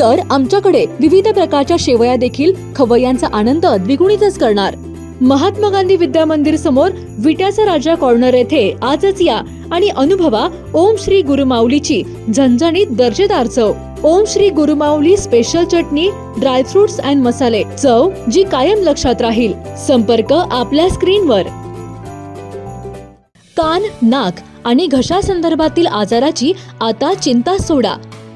तर आमच्याकडे विविध प्रकारच्या शेवया देखील खवय्यांचा आनंद द्विगुणितच करणार. महात्मा गांधी विद्या मंदिर समोर विट्याचा राजा कॉर्नर येथे आजच या आणि अनुभवा ओम श्री गुरुमाऊलीची झणझणीत दर्जेदार चव. Om Shri Gurumauli special chutney dry fruits and मसाले चव जी कायम लक्षात राहील. संपर्क आपल्या स्क्रीनवर. कान नाक आणि घशा संदर्भातील आजाराची आता चिंता सोडा.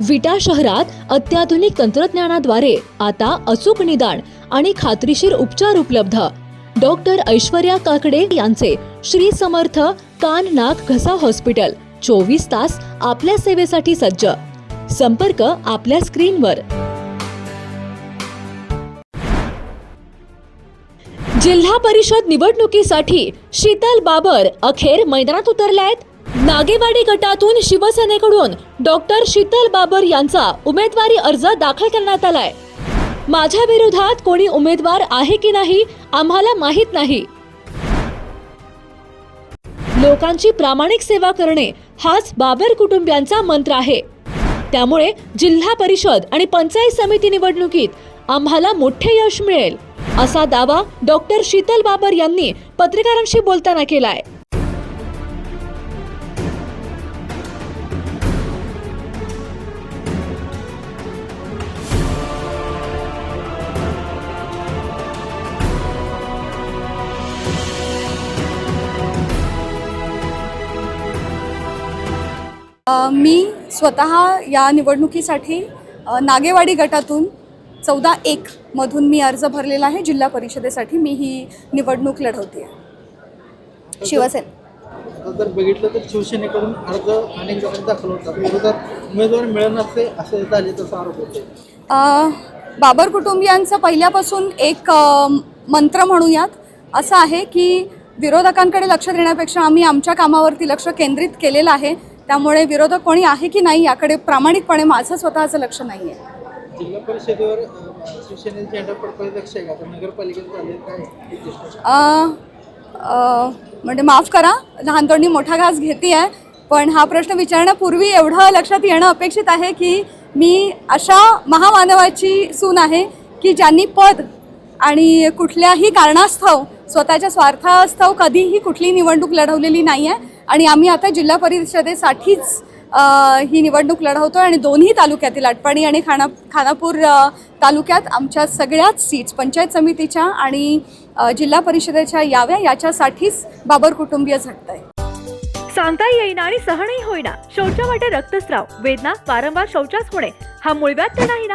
विटा शहरात अत्याधुनिक तंत्रज्ञानाद्वारे आता अचूक निदान आणि खात्रीशीर उपचार उपलब्ध. डॉक्टर ऐश्वर्या काकडे यांचे श्री समर्थ कान नाक घसा हॉस्पिटल चोवीस तास आपल्या सेवेसाठी सज्ज. संपर्क आपल्या स्क्रीनवर. जिल्हा परिषद निवडणुकीसाठी शीतल बाबर अखेर मैदानात उतरल्यात नागेवाडी गटातून शिवसेनेकडून डॉक्टर शीतल बाबर यांचा उमेदवारी अर्ज दाखल करण्यात आलाय. माझ्या विरोधात कोणी उमेदवार आहे की नाही आम्हाला माहीत नाही. लोकांची प्रामाणिक सेवा करणे हाच बाबर कुटुंबियांचा मंत्र आहे. त्यामुळे जिल्हा परिषद आणि पंचायत समिती निवडणुकीत आम्हाला मोठे यश मिळेल असा दावा डॉक्टर शीतल बाबर यांनी पत्रकारांशी बोलताना केलाय. मी स्वतः या निवडणुकीसाठी नागेवाडी गटातून चौदा एक मधून मी अर्ज भरलेला आहे. जिल्हा परिषदेसाठी मी ही निवडणूक लढवते. शिवसेना. आता जर बघितलं तर शिवसेनेकडून अर्ज अनेक जणांनी दाखल उमेदवार मिळणार असे झाले तसा आरोप होते. बाबर कुटुंबियांचं पहिल्यापासून एक मंत्र म्हणूयात. असं आहे की विरोधकांकडे लक्ष देण्यापेक्षा आम्ही आमच्या कामावरती लक्ष केंद्रित केलेलं आहे. त्यामुळे विरोधक कोणी आहे की नाही याकडे प्रामाणिकपणे माझं स्वतःचं लक्ष नाही आहे. जिल्हा परिषदेवर शिवसेनेचे झेंडा लक्ष आहे का? तर नगरपालिकेत झाले काय? उद्दिष्ट? अ, अ, म्हणजे माफ करा लहानतोंडी मोठा घास घेते आहे पण हा प्रश्न विचारण्यापूर्वी एवढं लक्षात येणं अपेक्षित आहे की मी अशा महामानवाची सून आहे की ज्यांनी पद आणि कुठल्याही कारणास्तव स्वतःच्या स्वार्थास्तव कधीही कुठली निवडणूक लढवलेली नाही आहे आणि आम्ही आता जिल्हा परिषदेसाठीच ही निवडणूक लढवतो आणि दोन्ही तालुक्यातील अटपाणी आणि खाना खानापूर तालुक्यात आमच्या सगळ्याच सीट्स पंचायत समितीच्या आणि जिल्हा परिषदेच्या याव्या याच्यासाठीच बाबर कुटुंबीय झटत आहे सांगता येईना आणि सहनही होईना. शौचावाटे रक्तस्राव. वेदना वारंवार शौचास होणे. हा मुळव्यात तर नाही ना?